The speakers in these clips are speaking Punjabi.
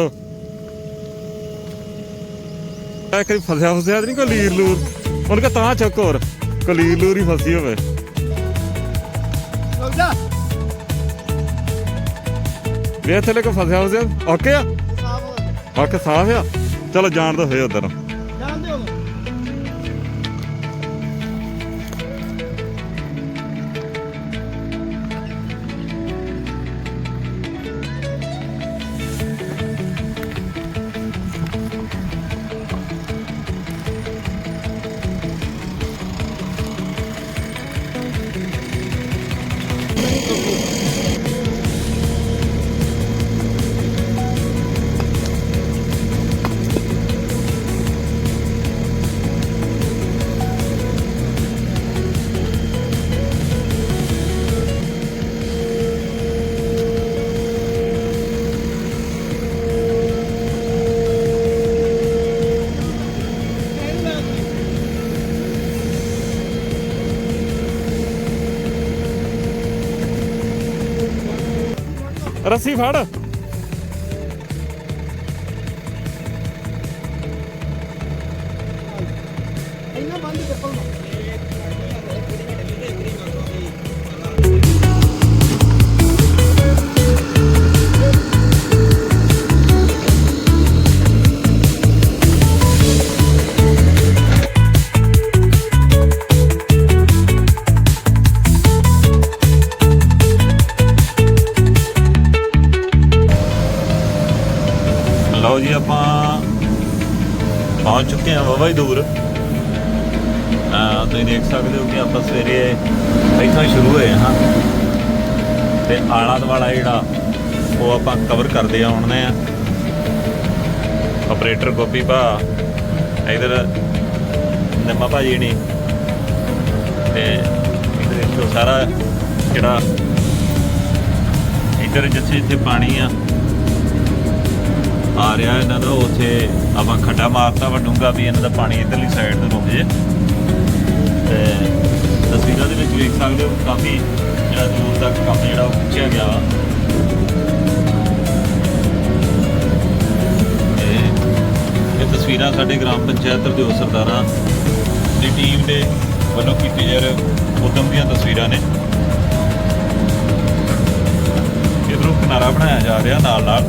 ਦੋ ਐ ਕਰੀ ਫਸਿਆ ਫਸਿਆ ਤਾਂ ਨਹੀਂ ਕੋਈ ਲੀਰ। ਲੂਰ ਉਹਨੇ ਕਹਾ ਤਾਂ ਚੱਕ ਹੋਰ। ਕੋਈ ਲੀਰ ਲੂਰ ਹੀ ਫਸੀ ਹੋਵੇ। ਰੁਕ ਜਾ। ਵੇ ਥੱਲੇ ਕੋ ਫਸਿਆ ਫਸਿਆ। ਓਕੇ ਆ? ਸਾਫ਼ ਹੋ ਗਿਆ ਓਕੇ ਸਾਫ਼ ਆ। ਚਲੋ ਜਾਣ ਦੋ ਹੋਏ ਉਧਰ। ਜਾਣਦੇ ਹੋ ਰੱਸੀ ਫੜ। ਪਹੁੰਚ ਚੁੱਕੇ ਹਾਂ ਵਾਵਾ ਹੀ ਦੂਰ। ਆ ਤੁਸੀਂ ਦੇਖ ਸਕਦੇ ਹੋ ਕਿ ਆਪਾਂ ਸਵੇਰੇ ਇੱਥੋਂ ਹੀ ਸ਼ੁਰੂ ਹੋਏ ਹਾਂ। ਤੇ ਆਲਾ ਦਵਾਲਾ ਜਿਹੜਾ, ਉਹ ਆਪਾਂ ਕਵਰ ਕਰਦੇ ਆਉਣੇ ਆ ਆਪਰੇਟਰ ਗੋਪੀ ਭਾ, ਇਧਰ ਨਿੰਮਾ ਭਾਜੀ ਨਹੀਂ ਤੇ ਇਧਰ ਦੇਖੋ ਸਾਰਾ ਜਿਹੜਾ, ਇਧਰ ਜਿੱਥੇ ਜਿੱਥੇ ਪਾਣੀ ਆ ਆ ਰਿਹਾ ਇਹਨਾਂ ਦਾ, ਉੱਥੇ ਆਪਾਂ ਖੱਡਾ ਮਾਰਤਾ ਵਾ, ਡੂੰਘਾ ਵੀ ਇਹਨਾਂ ਦਾ ਪਾਣੀ ਇਧਰਲੀ ਸਾਈਡ ਤੋਂ ਰੁਕ ਜੇ। ਤੇ ਤਸਵੀਰਾਂ ਦੇ ਵਿੱਚ ਵੇਖ ਸਕਦੇ ਹੋ, ਕਾਫੀ ਜਿਹੜਾ ਦੂਰ ਤੱਕ ਕੰਮ ਜਿਹੜਾ ਉਹ ਖਿੱਚਿਆ ਗਿਆ ਵਾ। ਇਹ ਤਸਵੀਰਾਂ ਸਾਡੇ ਗ੍ਰਾਮ ਪੰਚਾਇਤ ਦੇ ਸਰਦਾਰਾਂ ਦੀ ਟੀਮ ਦੇ ਵੱਲੋਂ ਕੀਤੀ ਜਾ ਰਹੀ ਉਦਮ ਦੀਆਂ ਤਸਵੀਰਾਂ ਨੇ। ਇਧਰੋਂ ਕਿਨਾਰਾ ਬਣਾਇਆ ਜਾ ਰਿਹਾ ਨਾਲ ਨਾਲ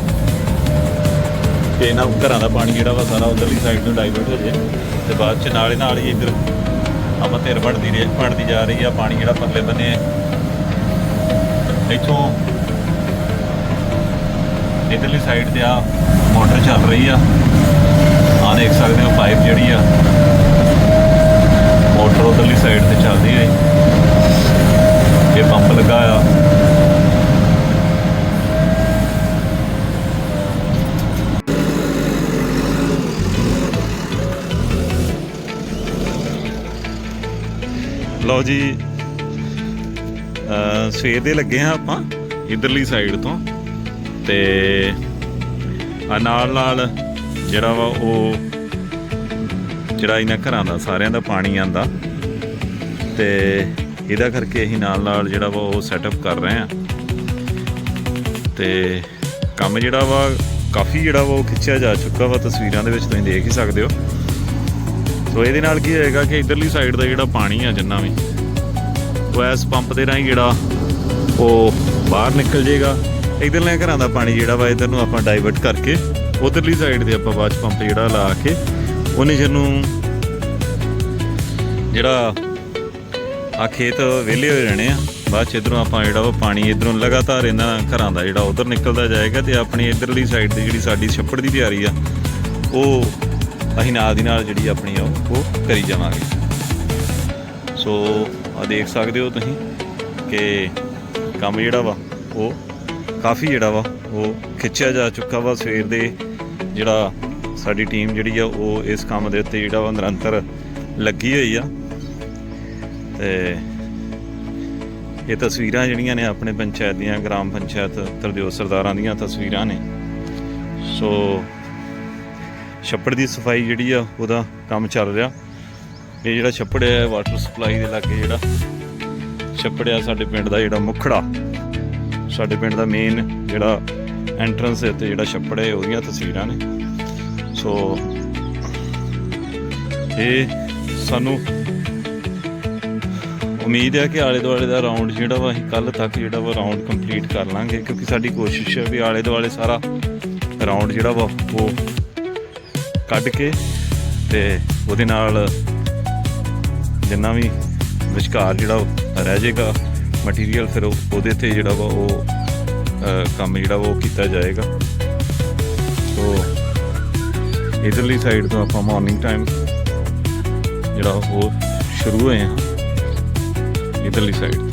ਤੇ ਇਹਨਾਂ ਘਰਾਂ ਦਾ ਪਾਣੀ ਜਿਹੜਾ ਵਾ ਸਾਰਾ ਉਧਰਲੀ ਸਾਈਡ ਤੋਂ ਡਾਈਵਰਟ ਹੋ ਜੇ ਤੇ ਬਾਅਦ ਚ ਨਾਲੇ ਨਾਲ ਹੀ ਇੱਧਰ ਆਪਾਂ ਧਿਰ ਬਣਦੀ ਰਹੀ, ਬਣਦੀ ਜਾ ਰਹੀ ਆ, ਪਾਣੀ ਜਿਹੜਾ ਪਰਲੇ ਬੰਨੇ ਇੱਥੋਂ ਇਧਰਲੀ ਸਾਈਡ ਤੇ ਆ ਮੋਟਰ ਚੱਲ ਰਹੀ ਆ। ਆ ਦੇਖ ਸਕਦੇ ਹੋ ਪਾਈਪ ਜਿਹੜੀ ਆ। ਮੋਟਰ ਉਧਰਲੀ ਸਾਈਡ ਤੇ ਚੱਲਦੀ ਹੈ ਇਹ ਪੰਪ ਲੱਗਾ ਆ। ਲਓ ਜੀ ਸਵੇਰ ਦੇ ਲੱਗੇ ਹਾਂ ਆਪਾਂ ਇਧਰਲੀ ਸਾਈਡ ਤੋਂ ਤੇ ਆ ਨਾਲ ਨਾਲ ਜਿਹੜਾ ਵਾ ਉਹ ਜਿਹੜਾ ਇਹਨਾਂ ਘਰਾਂ ਦਾ, ਸਾਰਿਆਂ ਦਾ ਪਾਣੀ ਆਂਦਾ ਤੇ ਇਹਦਾ ਕਰਕੇ ਅਸੀਂ ਨਾਲ ਨਾਲ ਜਿਹੜਾ ਵਾ ਉਹ ਸੈਟਅਪ ਕਰ ਰਹੇ ਆ ਤੇ ਕੰਮ ਜਿਹੜਾ ਵਾ, ਕਾਫੀ ਜਿਹੜਾ ਵਾ ਉਹ ਖਿੱਚਿਆ ਜਾ ਚੁੱਕਾ ਵਾ, ਤਸਵੀਰਾਂ ਦੇ ਵਿੱਚ ਤੁਸੀਂ ਦੇਖ ਹੀ ਸਕਦੇ ਹੋ। ਸੋ ਇਹਦੇ ਨਾਲ ਕੀ ਹੋਏਗਾ ਕਿ ਇਧਰਲੀ ਸਾਈਡ ਦਾ ਜਿਹੜਾ ਪਾਣੀ ਆ ਜਿੰਨਾ ਵੀ, ਉਹ ਇਸ ਪੰਪ ਦੇ ਰਾਹੀਂ ਜਿਹੜਾ ਉਹ ਬਾਹਰ ਨਿਕਲ ਜਾਏਗਾ। ਇਧਰਲੇ ਘਰਾਂ ਦਾ ਪਾਣੀ ਜਿਹੜਾ ਵਾ, ਇਧਰ ਨੂੰ ਆਪਾਂ ਡਾਈਵਰਟ ਕਰਕੇ ਉਧਰਲੀ ਸਾਈਡ ਦੇ ਆਪਾਂ ਬਾਅਦ 'ਚ ਪੰਪ ਜਿਹੜਾ ਲਾ ਕੇ ਉਹਨੇ ਜਿਹਨੂੰ ਜਿਹੜਾ ਆ ਖੇਤ ਵਿਹਲੇ ਹੋਏ ਰਹਿਣੇ ਆ। ਬਾਅਦ ਚ ਇਧਰੋਂ ਆਪਾਂ ਜਿਹੜਾ ਉਹ ਪਾਣੀ ਇਧਰੋਂ ਲਗਾਤਾਰ ਇਹਨਾਂ ਘਰਾਂ ਦਾ ਜਿਹੜਾ ਉਧਰ ਨਿਕਲਦਾ ਜਾਏਗਾ ਤੇ ਆਪਣੀ ਇਧਰਲੀ ਸਾਈਡ ਦੀ ਜਿਹੜੀ ਸਾਡੀ ਛੱਪੜ ਦੀ ਤਿਆਰੀ ਆ, ਉਹ ਅਸੀਂ ਨਾਲ ਦੀ ਨਾਲ ਜਿਹੜੀ ਆਪਣੀ ਆ, ਉਹ ਕਰੀ ਜਾਵਾਂਗੇ। ਸੋ ਆ ਦੇਖ ਸਕਦੇ ਹੋ ਤੁਸੀਂ ਕਿ ਕੰਮ ਜਿਹੜਾ ਵਾ, ਉਹ ਕਾਫੀ ਜਿਹੜਾ ਵਾ, ਉਹ ਖਿੱਚਿਆ ਜਾ ਚੁੱਕਾ ਵਾ। ਸਵੇਰ ਦੇ ਜਿਹੜਾ ਸਾਡੀ ਟੀਮ ਜਿਹੜੀ ਆ, ਉਹ ਇਸ ਕੰਮ ਦੇ ਉੱਤੇ ਜਿਹੜਾ ਵਾ ਨਿਰੰਤਰ ਲੱਗੀ ਹੋਈ ਆ। ਤੇ ਇਹ ਤਸਵੀਰਾਂ ਜਿਹੜੀਆਂ ਨੇ ਆਪਣੇ ਪੰਚਾਇਤ ਦੀਆਂ, ਗ੍ਰਾਮ ਪੰਚਾਇਤ ਤਰਦਿਓ ਸਰਦਾਰਾਂ ਦੀਆਂ ਤਸਵੀਰਾਂ ਨੇ। ਸੋ ਛੱਪੜ ਦੀ ਸਫ਼ਾਈ ਜਿਹੜੀ ਆ, ਉਹਦਾ ਕੰਮ ਚੱਲ ਰਿਹਾ। ਇਹ ਜਿਹੜਾ ਛੱਪੜ ਹੈ ਵਾਟਰ ਸਪਲਾਈ ਦੇ ਲਾਗੇ ਜਿਹੜਾ ਛੱਪੜ ਆ, ਸਾਡੇ ਪਿੰਡ ਦਾ ਜਿਹੜਾ ਮੁਖੜਾ। ਸਾਡੇ ਪਿੰਡ ਦਾ ਮੇਨ ਜਿਹੜਾ ਐਂਟਰੈਂਸ ਦੇ ਉੱਤੇ ਜਿਹੜਾ ਛੱਪੜ ਹੈ, ਉਹਦੀਆਂ ਤਸਵੀਰਾਂ ਨੇ। ਸੋ ਇਹ ਸਾਨੂੰ ਉਮੀਦ ਹੈ ਕਿ ਆਲੇ ਦੁਆਲੇ ਦਾ ਰਾਉਂਡ ਜਿਹੜਾ ਵਾ, ਅਸੀਂ ਕੱਲ ਤੱਕ ਜਿਹੜਾ ਵਾ ਰਾਉਂਡ ਕੰਪਲੀਟ ਕਰ ਲਾਂਗੇ, ਕਿਉਂਕਿ ਸਾਡੀ ਕੋਸ਼ਿਸ਼ ਹੈ ਵੀ ਆਲੇ ਦੁਆਲੇ ਸਾਰਾ ਰਾਉਂਡ ਜਿਹੜਾ ਵਾ, ਉਹ ਕੱਢ ਕੇ ਤੇ ਉਹਦੇ ਨਾਲ ਜਿੰਨਾ ਵੀ ਵਿਚਕਾਰ ਜਿਹੜਾ ਉਹ ਰਹਿ ਜਾਏਗਾ ਮਟੀਰੀਅਲ ਫਿਰ ਉਹਦੇ ਤੇ ਜਿਹੜਾ ਵਾ ਉਹ ਕੰਮ ਜਿਹੜਾ ਵਾ ਉਹ ਕੀਤਾ ਜਾਏਗਾ। ਸੋ, ਇਧਰਲੀ ਸਾਈਡ ਤੋਂ ਆਪਾਂ ਮਾਰਨਿੰਗ ਟਾਈਮ ਜਿਹੜਾ ਉਹ ਸ਼ੁਰੂ ਹੋਏ ਹਾਂ। ਇਧਰਲੀ ਸਾਈਡ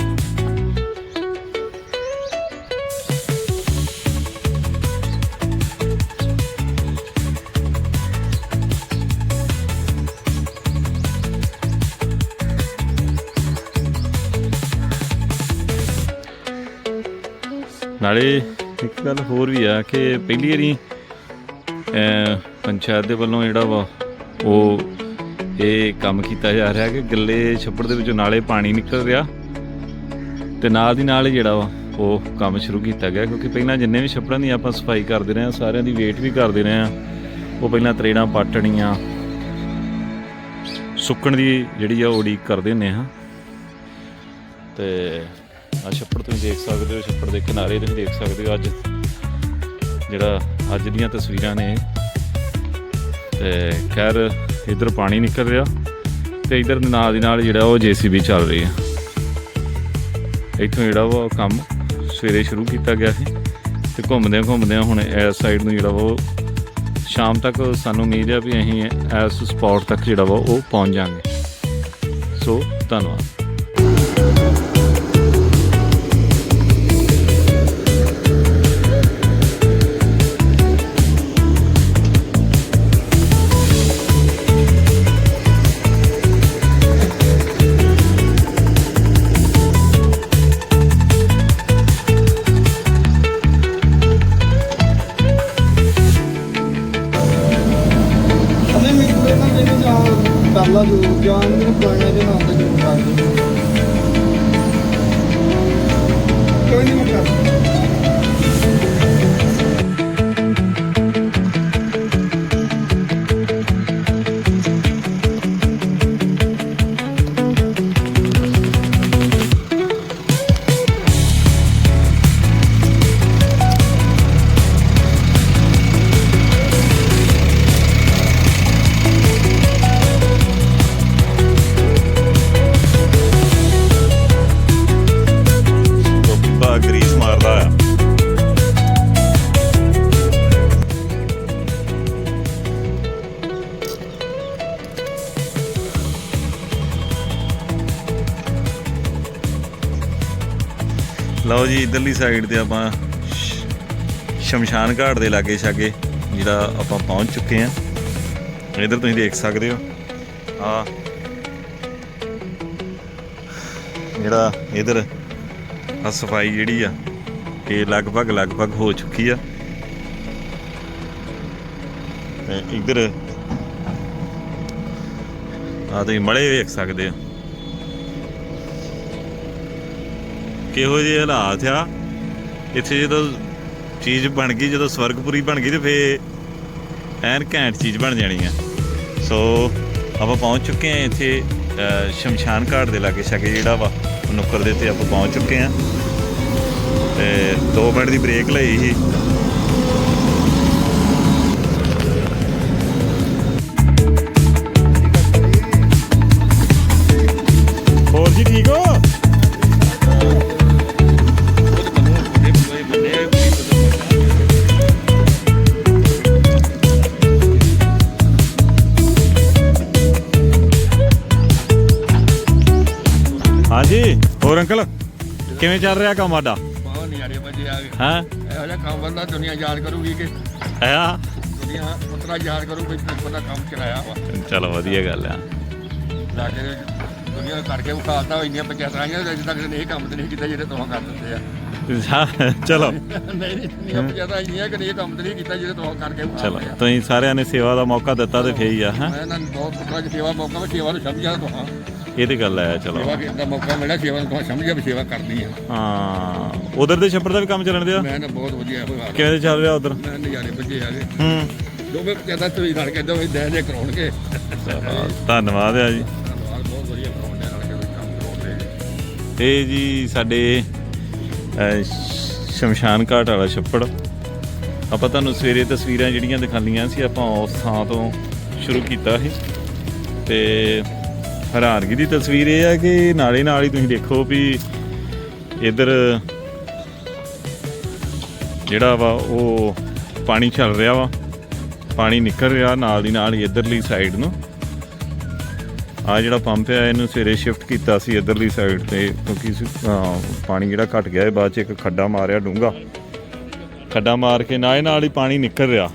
ਨਾਲੇ ਇੱਕ ਗੱਲ ਹੋਰ ਵੀ ਆ ਕਿ ਪਹਿਲੀ ਵਾਰੀ ਪੰਚਾਇਤ ਦੇ ਵੱਲੋਂ ਜਿਹੜਾ ਵਾ, ਉਹ ਇਹ ਕੰਮ ਕੀਤਾ ਜਾ ਰਿਹਾ ਕਿ ਗੱਲੇ ਛੱਪੜ ਦੇ ਵਿੱਚੋਂ ਨਾਲੇ ਪਾਣੀ ਨਿਕਲ ਰਿਹਾ ਤੇ ਨਾਲ ਦੀ ਨਾਲ ਹੀ ਜਿਹੜਾ ਵਾ, ਉਹ ਕੰਮ ਸ਼ੁਰੂ ਕੀਤਾ ਗਿਆ ਕਿਉਂਕਿ ਪਹਿਲਾਂ ਜਿੰਨੇ ਵੀ ਛੱਪੜਾਂ ਦੀ ਆਪਾਂ ਸਫ਼ਾਈ ਕਰਦੇ ਰਹੇ ਹਾਂ, ਸਾਰਿਆਂ ਦੀ ਵੇਟ ਵੀ ਕਰਦੇ ਰਹੇ ਹਾਂ, ਉਹ ਪਹਿਲਾਂ ਤਰੇੜਾਂ ਪਾਟਣੀਆਂ, ਸੁੱਕਣ ਦੀ ਜਿਹੜੀ ਆ ਉਹ ਉਡੀਕ ਕਰਦੇ ਹੁੰਦੇ ਹਾਂ। ਤੇ ਤੁਸੀਂ ਦੇਖ ਸਕਦੇ ਹੋ, ਛੱਪੜ ਦੇ ਕਿਨਾਰੇ ਤੁਸੀਂ ਦੇਖ ਸਕਦੇ ਹੋ ਅੱਜ। ਜਿਹੜਾ ਅੱਜ ਦੀਆਂ ਤਸਵੀਰਾਂ ਨੇ। ਤੇ ਖੈਰ, ਇਧਰ ਪਾਣੀ ਨਿਕਲ ਰਿਹਾ ਤੇ ਇਧਰ ਨਾਲ ਦੀ ਨਾਲ ਜਿਹੜਾ ਉਹ ਜੀਸੀਬੀ ਚੱਲ ਰਹੀ ਹੈ ਇੱਥੋਂ ਜਿਹੜਾ ਵਾ ਉਹ ਕੰਮ ਸਵੇਰੇ ਸ਼ੁਰੂ ਕੀਤਾ ਗਿਆ ਸੀ ਤੇ ਘੁੰਮਦਿਆਂ ਘੁੰਮਦਿਆਂ ਹੁਣ ਇਸ ਸਾਈਡ ਨੂੰ ਜਿਹੜਾ ਵਾ ਉਹ ਸ਼ਾਮ ਤੱਕ ਸਾਨੂੰ ਉਮੀਦ ਹੈ ਵੀ ਅਸੀਂ ਇਸ ਸਪੌਟ ਤੱਕ ਜਿਹੜਾ ਵਾ ਉਹ ਪਹੁੰਚ ਜਾਾਂਗੇ ਸੋ, ਧੰਨਵਾਦ। ਲਓ ਜੀ, ਇਧਰਲੀ ਸਾਈਡ ਤੇ ਆਪਾਂ ਸ਼ਮਸ਼ਾਨ ਘਾਟ ਦੇ ਲਾਗੇ ਛਾਗੇ ਜਿਹੜਾ ਆਪਾਂ ਪਹੁੰਚ ਚੁੱਕੇ ਆ ਇਧਰ ਤੁਸੀਂ ਦੇਖ ਸਕਦੇ ਹੋ। ਆ ਜਿਹੜਾ ਇਧਰ ਆ ਸਫ਼ਾਈ ਜਿਹੜੀ ਆ, ਇਹ ਲਗਭਗ ਲਗਭਗ ਹੋ ਚੁੱਕੀ ਆ। ਤੇ ਇਧਰ ਆ ਤੁਸੀਂ ਮਲੇ ਵੇਖ ਸਕਦੇ ਹੋ। ਕਿਹੋ ਜਿਹੇ ਹਾਲਾਤ ਆ? ਇੱਥੇ ਜਦੋਂ ਚੀਜ਼ ਬਣ ਗਈ, ਜਦੋਂ ਸਵਰਗਪੁਰੀ ਬਣ ਗਈ ਤੇ ਫੇ ਐਨ ਘੈਂਟ ਚੀਜ਼ ਬਣ ਜਾਣੀ ਆ। ਸੋ ਆਪਾਂ ਪਹੁੰਚ ਚੁੱਕੇ ਆ ਇੱਥੇ ਸ਼ਮਸ਼ਾਨ ਘਾਟ ਦੇ ਲਾਗੇ ਛਾਗੇ ਜਿਹੜਾ ਵਾ, ਨੁੱਕਰ ਦੇ ਤੇ ਆਪਾਂ ਪਹੁੰਚ ਚੁੱਕੇ ਆ। ਤੇ 2 ਮਿੰਟ ਦੀ ਬ੍ਰੇਕ ਲਈ ਸੀ। ਕਿਵੇਂ ਚੱਲ ਰਿਹਾ ਕੰਮ ਆਡਾ ਬਹੁਤ ਨਿਆਰੇ ਬੱਜੇ ਆ ਗਏ। ਹਾਂ? ਇਹੋ ਜਿਹਾ ਕੰਮ ਬੰਦਾ ਦੁਨੀਆ ਯਾਦ ਕਰੂਗੀ ਕਿ ਆ। ਦੁਨੀਆ ਉਤਰਾ ਯਾਦ ਕਰੂ ਵੀ ਬੰਦਾ ਕੰਮ ਚਲਾਇਆ ਵਾ। ਚਲੋ ਵਧੀਆ ਗੱਲ ਆ। ਲਾ ਕੇ ਦੁਨੀਆ ਕਰਕੇ ਵਿਖਾਲਤਾ ਇੰਨੀਆਂ ਪੰਚਾਇਤਾਂ ਆਈਆਂ ਅਜੇ ਤੱਕ ਇਹ ਕੰਮ ਤੇ ਨਹੀਂ ਕੀਤਾ ਜਿਹੜੇ ਤੁਸੀਂ ਕਰ ਦਿੰਦੇ ਆ। ਹਾਂ, ਚਲੋ। ਨਹੀਂ ਨਹੀਂ ਇੰਨੀਆਂ ਪੰਚਾਇਤਾਂ ਇੰਨੀਆਂ ਕਿ ਇਹ ਕੰਮ ਤੇ ਨਹੀਂ ਕੀਤਾ ਜਿਹੜੇ ਤੁਸੀਂ ਕਰਕੇ ਚਲੋ ਤੁਸੀਂ ਸਾਰਿਆਂ ਨੇ ਸੇਵਾ ਦਾ ਮੌਕਾ ਦਿੱਤਾ ਤੇ ਫੇਰ ਹੀ ਆ ਹਾਂ? ਮੈਂ ਇਹਨਾਂ ਨੂੰ ਬਹੁਤ ਪੁੱਤਰਾ ਜੀ ਸੇਵਾ ਮੌਕਾ ਮੈਂ ਸੇਵਾ ਨੂੰ ਸਮਝਿਆ ਤੁਹਾਂ ਇਹ ਤੇ ਗੱਲ ਹੈ ਚਲੋ। ਸੇਵਾ ਕਰਨ ਦਾ ਮੌਕਾ ਮਿਲਿਆ ਸੇਵਾ ਨੂੰ ਸਮਝਿਆ ਵੀ ਸੇਵਾ ਕਰਨੀ ਆ। ਹਾਂ ਉਧਰ ਦੇ ਛੱਪੜ ਦਾ ਵੀ ਕੰਮ ਚੱਲਣ ਦਿਆ? ਮੈਂ ਤਾਂ ਬਹੁਤ ਵਧੀਆ ਹੋਇਆ ਕਿਵੇਂ ਦੇ ਚੱਲ ਰਿਹਾ ਉਧਰ? ਮੈਂ ਨਜ਼ਾਰੇ ਬੱਜੇ ਆ ਗਏ। ਹੂੰ। ਦੋਵੇਂ ਜ਼ਿਆਦਾ ਤੁਸੀਂ ਨਾਲ ਕੇ ਦੋਵੇਂ ਦੇ ਦੇ ਕਰਾਉਣਗੇ। ਧੰਨਵਾਦ ਆ ਜੀ। ਬਹੁਤ ਵਧੀਆ ਕਰਾਉਣਗੇ ਨਾਲ ਕੇ ਤੁਸੀਂ ਕੰਮ ਕਰਾਉਂਦੇ। ਇਹ ਜੀ ਸਾਡੇ ਸ਼ਮਸ਼ਾਨ ਘਾਟ ਵਾਲਾ ਛੱਪੜ। ਆਪਾਂ ਤੁਹਾਨੂੰ ਸਵੇਰੇ ਤਸਵੀਰਾਂ ਜਿਹੜੀਆਂ ਦਿਖਾਈਆਂ ਸੀ ਆਪਾਂ ਉਸ ਥਾਂ ਤੋਂ ਸ਼ੁਰੂ ਕੀਤਾ ਸੀ। ਤੇ ਹੈਰਾਨਗੀ ਦੀ ਤਸਵੀਰ ਇਹ ਹੈ ਕਿ ਨਾਲੇ ਨਾਲ ਹੀ ਤੁਸੀਂ ਦੇਖੋ ਵੀ ਇੱਧਰ ਜਿਹੜਾ ਵਾ ਉਹ ਪਾਣੀ ਚੱਲ ਰਿਹਾ ਵਾ, ਪਾਣੀ ਨਿਕਲ ਰਿਹਾ ਨਾਲ ਦੀ ਨਾਲ ਹੀ ਇੱਧਰਲੀ ਸਾਈਡ ਨੂੰ। ਆ ਜਿਹੜਾ ਪੰਪ ਹੈ ਇਹਨੂੰ ਸਵੇਰੇ ਸ਼ਿਫਟ ਕੀਤਾ ਸੀ ਇਧਰਲੀ ਸਾਈਡ ਤੇ, ਕਿਉਂਕਿ ਪਾਣੀ ਜਿਹੜਾ ਘਟ ਗਿਆ ਇਹ ਬਾਅਦ ਚ ਇੱਕ ਖੱਡਾ ਮਾਰਿਆ ਡੂੰਗਾ ਖੱਡਾ ਮਾਰ ਕੇ ਨਾਲੇ ਨਾਲ ਹੀ ਪਾਣੀ ਨਿਕਲ ਰਿਹਾ।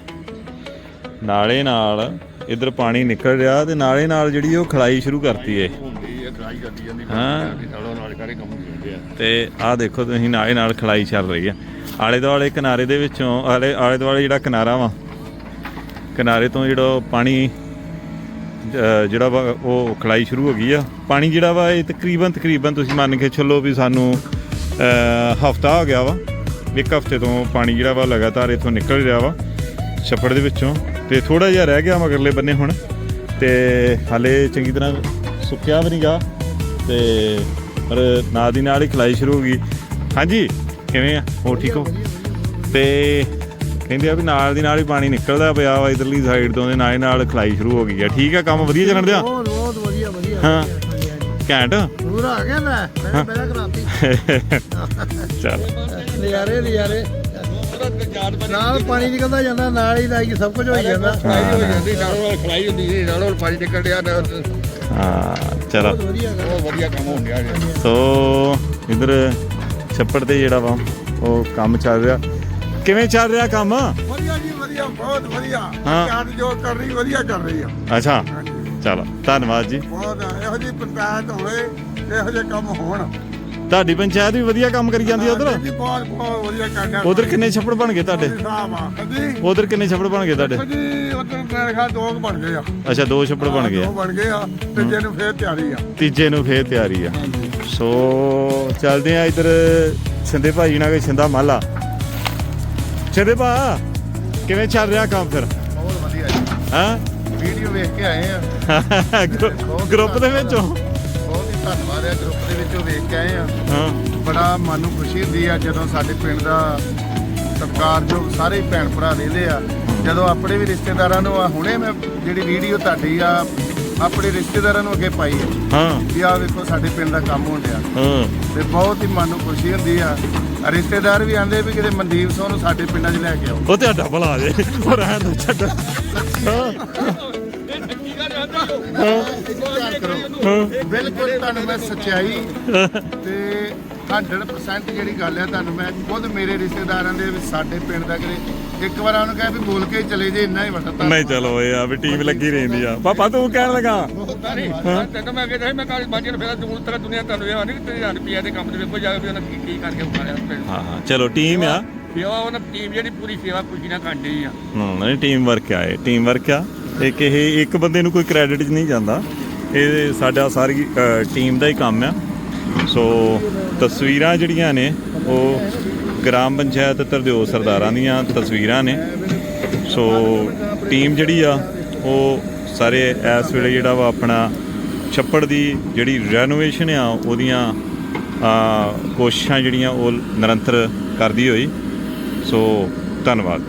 ਨਾਲੇ ਨਾਲ ਇਧਰ ਪਾਣੀ ਨਿਕਲ ਰਿਹਾ ਤੇ ਨਾਲੇ ਨਾਲ ਜਿਹੜੀ ਉਹ ਖਲਾਈ ਸ਼ੁਰੂ ਕਰਤੀ ਏ। ਹੁੰਦੀ ਹੈ। ਕਰਾਈ ਕਰਦੀ ਜਾਂਦੀ ਹਾਂ। ਨਾਲੋਂ ਨਾਲ ਕਰੇ ਕੰਮ ਹੁੰਦੇ ਆ ਤੇ ਆਹ ਦੇਖੋ ਤੁਸੀਂ ਨਾਲੇ ਨਾਲ ਖਲਾਈ ਚੱਲ ਰਹੀ ਆ। ਆਲੇ ਦੁਆਲੇ ਕਿਨਾਰੇ ਦੇ ਵਿੱਚੋਂ, ਆਲੇ ਆਲੇ ਦੁਆਲੇ ਜਿਹੜਾ ਕਿਨਾਰਾ ਵਾ, ਕਿਨਾਰੇ ਤੋਂ ਜਿਹੜਾ ਪਾਣੀ ਜਿਹੜਾ ਵਾ ਉਹ ਖਲਾਈ ਸ਼ੁਰੂ ਹੋ ਗਈ ਆ। ਪਾਣੀ ਜਿਹੜਾ ਵਾ ਇਹ ਤਕਰੀਬਨ ਤਕਰੀਬਨ ਤੁਸੀਂ ਮੰਨ ਕੇ ਚੱਲੋ ਵੀ ਸਾਨੂੰ ਹਫਤਾ ਹੋ ਗਿਆ ਵਾ। ਇੱਕ ਹਫ਼ਤੇ ਤੋਂ ਪਾਣੀ ਜਿਹੜਾ ਵਾ ਲਗਾਤਾਰ ਇਥੋਂ ਨਿਕਲ ਰਿਹਾ ਵਾ, ਛੱਪੜ ਦੇ ਵਿੱਚੋਂ। ਤੇ ਥੋੜਾ ਜਿਹਾ ਰਹਿ ਗਿਆ ਮਗਰਲੇ ਬੰਨੇ ਹੁਣ। ਤੇ ਹਾਲੇ ਚੰਗੀ ਤਰ੍ਹਾਂ ਸੁੱਕਿਆ ਵੀ ਨਹੀਂਗਾ। ਤੇ ਪਰ ਨਾਲ ਦੀ ਨਾਲ ਹੀ ਖਲਾਈ ਸ਼ੁਰੂ ਹੋ ਗਈ। ਹਾਂਜੀ ਕਿਵੇਂ ਆ? ਹੋ ਠੀਕ ਹੋ? ਤੇ ਕਹਿੰਦੇ ਆ ਵੀ ਨਾਲ ਦੀ ਨਾਲ ਹੀ ਪਾਣੀ ਨਿਕਲਦਾ ਪਿਆ ਵਾ ਇਧਰਲੀ ਸਾਈਡ ਤੋਂ ਦੇ ਨਾਲ ਨਾਲ ਖਲਾਈ ਸ਼ੁਰੂ ਹੋ ਗਈ ਆ। ਠੀਕ ਆ ਕੰਮ ਵਧੀਆ ਚੱਲਣ ਦਿਆ? ਬਹੁਤ ਬਹੁਤ ਵਧੀਆ ਵਧੀਆ। ਹਾਂ। ਘੈਂਟ? ਪੂਰਾ ਆ ਗਿਆ ਮੈਂ ਮੈਂ ਪਹਿਲਾਂ ਕਰਾਤੀ। ਚੱਲ। ਨਜ਼ਾਰੇ ਨਜ਼ਾਰੇ। ਨਾਲ ਪਾਣੀ ਨਿਕਲਦਾ ਜਾਂਦਾ ਨਾਲ ਹੀ ਲਾਈ ਸਭ ਕੁਝ ਹੋਈ ਜਾਂਦਾ। ਖਲਾਈ ਹੋ ਜਾਂਦੀ ਨਾਲੋਂ ਨਾਲ ਖਲਾਈ ਹੁੰਦੀ ਸੀ ਨਾਲੋਂ ਨਾਲ ਪਾਣੀ ਨਿਕਲ ਰਿਹਾ ਹਾਂ ਚਲੋ। ਬਹੁਤ ਵਧੀਆ ਕੰਮ ਡਿਆ ਜੀ। ਸੋ ਇਧਰ ਛੱਪੜ ਤੇ ਜਿਹੜਾ ਵਾ ਉਹ ਕੰਮ ਚੱਲ ਰਿਹਾ। ਕਿਵੇਂ ਚੱਲ ਰਿਹਾ ਕੰਮ? ਵਧੀਆ ਜੀ ਵਧੀਆ ਬਹੁਤ ਵਧੀਆ। ਹਾਂ। ਚਾਰ ਜੋ ਕਰ ਰਹੀ ਵਧੀਆ ਕਰ ਰਹੀ ਆ। ਅੱਛਾ। ਚਲੋ ਧੰਨਵਾਦ ਜੀ। ਬਹੁਤ ਇਹੋ ਜਿਹੀ ਪੰਚਾਇਤ ਹੋਵੇ ਇਹੋ ਜਿਹੇ ਕੰਮ ਹੋਣ। ਤੁਹਾਡੀ ਪੰਚਾਇਤ ਵੀ ਵਧੀਆ ਕੰਮ ਕਰੀ ਜਾਂਦੀ ਆ ਉਧਰ? ਜੀ ਬਹੁਤ ਬਹੁਤ ਵਧੀਆ ਕਰਦਾ। ਉਧਰ ਕਿੰਨੇ ਛੱਪੜ ਬਣ ਗਏ ਤੁਹਾਡੇ? ਸਾਹਿਬ ਆ। ਹਾਂਜੀ। ਉਧਰ ਕਿੰਨੇ ਛੱਪੜ ਬਣ ਗਏ ਤੁਹਾਡੇ? ਜੀ ਉਧਰ ਮੇਰੇ ਖਿਆਲ ਦੋ ਕੁ ਬਣ ਗਏ ਆ। ਅੱਛਾ ਦੋ ਛੱਪੜ ਬਣ ਗਏ ਦੋ ਆ ਬਣ ਗਏ ਆ ਤੇ ਜਿਹਨੂੰ ਫੇਰ ਤਿਆਰੀ ਆ। ਤੀਜੇ ਨੂੰ ਫੇਰ ਤਿਆਰੀ ਆ। ਸੋ ਚੱਲਦੇ ਆ ਇਧਰ ਛਿੰਦੇ ਭਾਜੀ ਨਾਲ ਕੋਈ ਛਿੰਦਾ ਮਾਲਾ। ਛਿੰਦੇ ਭਾ ਕਿਵੇਂ ਚੱਲ ਰਿਹਾ ਕੰਮ ਫਿਰ? ਬਹੁਤ ਵਧੀਆ ਜੀ। ਹਾਂ? ਵੀਡੀਓ ਵੇਖ ਕੇ ਆਏ ਆ। ਗਰੁੱਪ ਦੇ ਵਿੱਚੋਂ ਧੰਨਵਾਦ ਹੈ ਗਰੁੱਪ ਦੇ ਵਿੱਚੋਂ ਵੇਖ ਕੇ ਆਏ ਆ ਹਾਂ। ਬੜਾ ਮਨ ਨੂੰ ਖੁਸ਼ੀ ਹੁੰਦੀ ਆ ਜਦੋਂ ਸਾਡੇ ਪਿੰਡ ਦਾ ਸਤਿਕਾਰਯੋਗ ਸਾਰੇ ਹੀ ਭੈਣ ਭਰਾ ਰਹਿੰਦੇ ਆ। ਜਦੋਂ ਆਪਣੇ ਵੀ ਰਿਸ਼ਤੇਦਾਰਾਂ ਨੂੰ ਆ ਹੁਣੇ ਮੈਂ ਜਿਹੜੀ ਵੀਡੀਓ ਤੁਹਾਡੀ ਆ ਆਪਣੇ ਰਿਸ਼ਤੇਦਾਰਾਂ ਨੂੰ ਅੱਗੇ ਪਾਈ ਹੈ ਹਾਂ। ਵੀ ਆ ਵੇਖੋ ਸਾਡੇ ਪਿੰਡ ਦਾ ਕੰਮ ਹੋਣ ਡਿਆ। ਹਾਂ। ਤੇ ਬਹੁਤ ਹੀ ਮਨ ਨੂੰ ਖੁਸ਼ੀ ਹੁੰਦੀ ਆ। ਰਿਸ਼ਤੇਦਾਰ ਵੀ ਆਂਦੇ ਵੀ ਕਿਤੇ ਮਨਦੀਪ ਸਿੰਘ ਨੂੰ ਸਾਡੇ ਪਿੰਡਾਂ 'ਚ ਲੈ ਕੇ ਆਓ। ਉਹ ਤੁਹਾਡਾ ਭਲਾ ਜੇ। ਉਹ ਰਹਿਣ ਦੋ ਛੱਡ। ਹਾਂ। ਹਾਂ। ਬਿਲਕੁਲ ਤੁਹਾਨੂੰ ਮੈਂ ਸੱਚਾਈ ਤੇ 100% ਜਿਹੜੀ ਗੱਲ ਹੈ ਤੁਹਾਨੂੰ ਮੈਂ ਖੁਦ ਮੇਰੇ ਰਿਸ਼ਤੇਦਾਰਾਂ ਦੇ ਵੀ ਸਾਡੇ ਪਿੰਡ ਦਾ ਕਿਤੇ ਇੱਕ ਵਾਰ ਉਹਨੂੰ ਕਹਿ ਵੀ ਬੋਲ ਕੇ ਹੀ ਚਲੇ ਜੇ ਇੰਨਾ ਹੀ ਵੱਡਾ। ਨਹੀਂ ਚਲੋ ਇਹ ਆ ਵੀ ਟੀਮ ਲੱਗੀ ਰਹਿੰਦੀ ਆ। ਪਾਪਾ ਤੂੰ ਕਹਿਣ ਲਗਾ? ਤੈਨੂੰ ਮੈਂ ਕਹਿੰਦਾ ਮੈਂ ਕਾਲੀ ਬਾਜੀ ਨੂੰ ਫੇਰ ਦੂਰ ਤੱਕ ਦੁਨੀਆ ਤੁਹਾਨੂੰ ਇਹ ਨਹੀਂ ਤੇ ਰੁਪਿਆ ਦੇ ਕੰਮ ਦੇ ਵੇਖੋ ਜਾ ਕੇ ਵੀ ਉਹਨਾਂ ਕੀ ਕੀ ਕਰਕੇ ਉਠਾਲਿਆ ਪਿੰਡ। ਹਾਂ ਹਾਂ ਚਲੋ ਟੀਮ ਆ। ਸੇਵਾ ਉਹਨਾਂ ਟੀਮ ਜਿਹੜੀ ਪੂਰੀ ਸੇਵਾ ਖੁਸ਼ੀ ਨਾਲ ਕਰਦੀ ਆ। ਨਹੀਂ ਟੀਮ ਵਰਕ ਆ ਇਹ। ਟੀਮ ਵਰਕ ਆ। ਇੱਕ ਇਹ ਇੱਕ ਬੰਦੇ ਨੂੰ ਕੋਈ ਕ੍ਰੈਡਿਟ ਨਹੀਂ ਜਾਂਦਾ। ਇਹ ਸਾਡਾ ਸਾਰੀ ਟੀਮ ਦਾ ਹੀ ਕੰਮ ਆ। ਸੋ ਤਸਵੀਰਾਂ ਜਿਹੜੀਆਂ ਨੇ, ਉਹ ਗ੍ਰਾਮ ਪੰਚਾਇਤ ਤਰਦਿਓ ਸਰਦਾਰਾਂ ਦੀਆਂ ਤਸਵੀਰਾਂ ਨੇ। ਸੋ ਟੀਮ ਜਿਹੜੀ ਆ, ਉਹ ਸਾਰੇ ਇਸ ਵੇਲੇ ਜਿਹੜਾ ਵਾ ਆਪਣਾ ਛੱਪੜ ਦੀ ਜਿਹੜੀ ਰੈਨੋਵੇਸ਼ਨ ਆ, ਉਹਦੀਆਂ ਕੋਸ਼ਿਸ਼ਾਂ ਜਿਹੜੀਆਂ ਉਹ ਨਿਰੰਤਰ ਕਰਦੀ ਹੋਈ। ਸੋ ਧੰਨਵਾਦ।